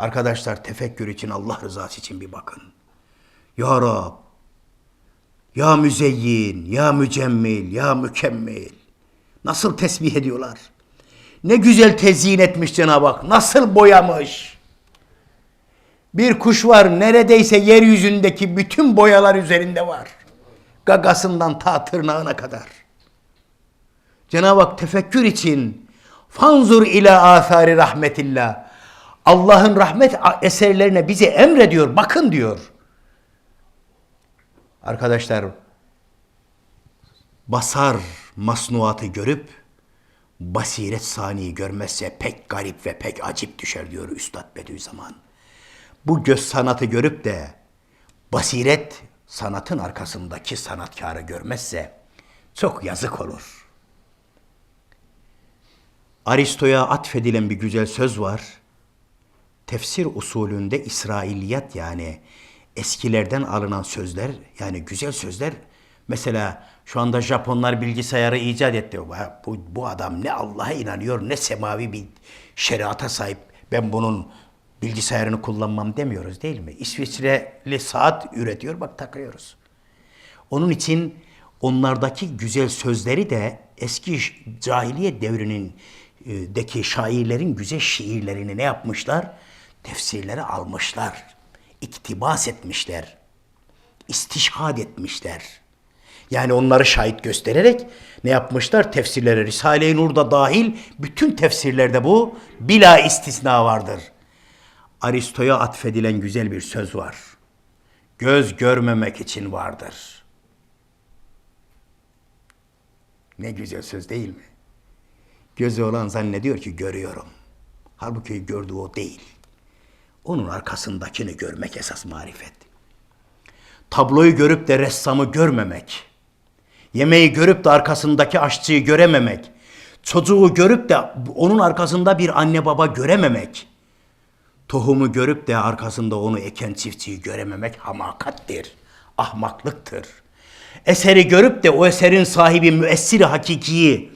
Arkadaşlar tefekkür için Allah rızası için bir bakın. Ya Rab, ya müzeyyin, ya mücemmil, ya mükemmel. Nasıl tesbih ediyorlar? Ne güzel tezyin etmiş Cenab-ı Hak. Nasıl boyamış? Bir kuş var neredeyse yeryüzündeki bütün boyalar üzerinde var. Gagasından ta tırnağına kadar. Cenab-ı Hak tefekkür için fanzur ila athari rahmetillah. Allah'ın rahmet eserlerine bize emrediyor. Bakın diyor. Arkadaşlar basar masnuatı görüp basiret saniyi görmezse pek garip ve pek acip düşer diyor Üstad Bediüzzaman. Bu göz sanatı görüp de basiret sanatın arkasındaki sanatkarı görmezse çok yazık olur. Aristo'ya atfedilen bir güzel söz var. Tefsir usulünde İsrailiyat yani eskilerden alınan sözler yani güzel sözler mesela şu anda Japonlar bilgisayarı icat etti. Bu, bu adam ne Allah'a inanıyor ne semavi bir şeriata sahip. Ben bunun bilgisayarını kullanmam demiyoruz değil mi? İsviçreli saat üretiyor bak takıyoruz. Onun için onlardaki güzel sözleri de eski cahiliye devrinin e, deki şairlerin güzel şiirlerini ne yapmışlar? Tefsirleri almışlar. iktibas etmişler. istişhad etmişler. Yani onları şahit göstererek ne yapmışlar? Tefsirleri Risale-i Nur'da dahil bütün tefsirlerde bu bila istisna vardır. Aristo'ya atfedilen güzel bir söz var. Göz görmemek için vardır. Ne güzel söz değil mi? Gözü olan zannediyor ki görüyorum. Halbuki gördüğü o değil. Onun arkasındakini görmek esas marifet. Tabloyu görüp de ressamı görmemek. Yemeği görüp de arkasındaki aşçıyı görememek. Çocuğu görüp de onun arkasında bir anne baba görememek. Tohumu görüp de arkasında onu eken çiftçiyi görememek hamakattir, ahmaklıktır. Eseri görüp de o eserin sahibi müessiri hakikiyi,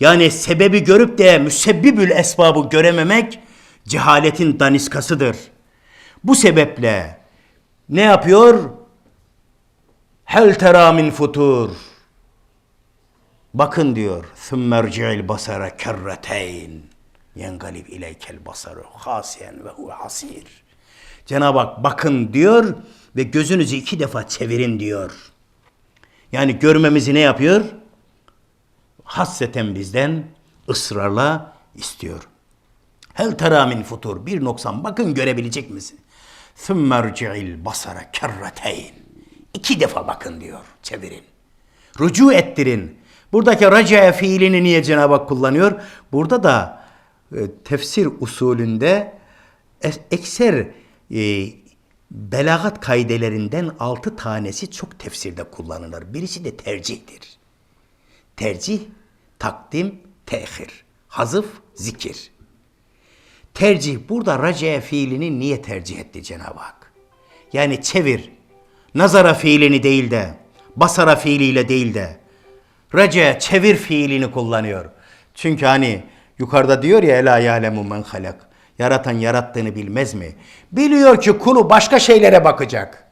yani sebebi görüp de müsebbibül esbabı görememek cehaletin daniskasıdır. Bu sebeple ne yapıyor? Hel tera min futur. Bakın diyor. Thummerci'il basara kerreteyn. Yengalib ileykel basaru hasiyen ve huve hasir. Cenab-ı Hak bakın diyor ve gözünüzü iki defa çevirin diyor. Yani görmemizi ne yapıyor? Hasseten bizden ısrarla istiyor. Hel tera min futur. Bir noksan bakın görebilecek misin? Thummerci'il basara kerreteyn. İki defa bakın diyor. Çevirin. Rucu ettirin. Buradaki racae fiilini niye Cenab-ı Hak kullanıyor? Burada da e, tefsir usulünde ekser e, belagat kaidelerinden altı tanesi çok tefsirde kullanılır. Birisi de tercihtir. Tercih, takdim, tehir. Hazıf, zikir. Tercih, burada racae fiilini niye tercih etti Cenab-ı Hak? Yani çevir, nazara fiilini değil de, basara fiiliyle değil de, racae çevir fiilini kullanıyor. Çünkü hani yukarıda diyor ya ela ya'lemu men halak. Yaratan yarattığını bilmez mi? Biliyor ki kulu başka şeylere bakacak.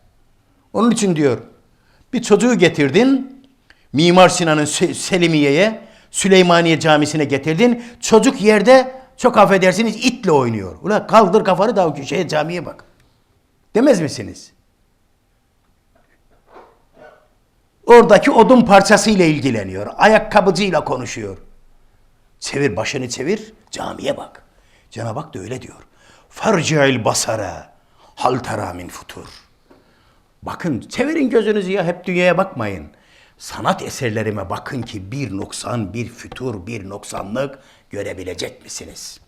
Onun için diyor bir çocuğu getirdin Mimar Sinan'ın Se- Selimiye'ye Süleymaniye Camisi'ne getirdin. Çocuk yerde çok affedersiniz itle oynuyor. Ulan kaldır kafanı da şeye camiye bak. Demez misiniz? Oradaki odun parçasıyla ilgileniyor. Ayakkabıcıyla konuşuyor. Çevir başını çevir camiye bak. Cenab-ı Hak da öyle diyor. Farci'il basara hal tera min futur. Bakın çevirin gözünüzü ya hep dünyaya bakmayın. Sanat eserlerime bakın ki bir noksan, bir fütur, bir noksanlık görebilecek misiniz?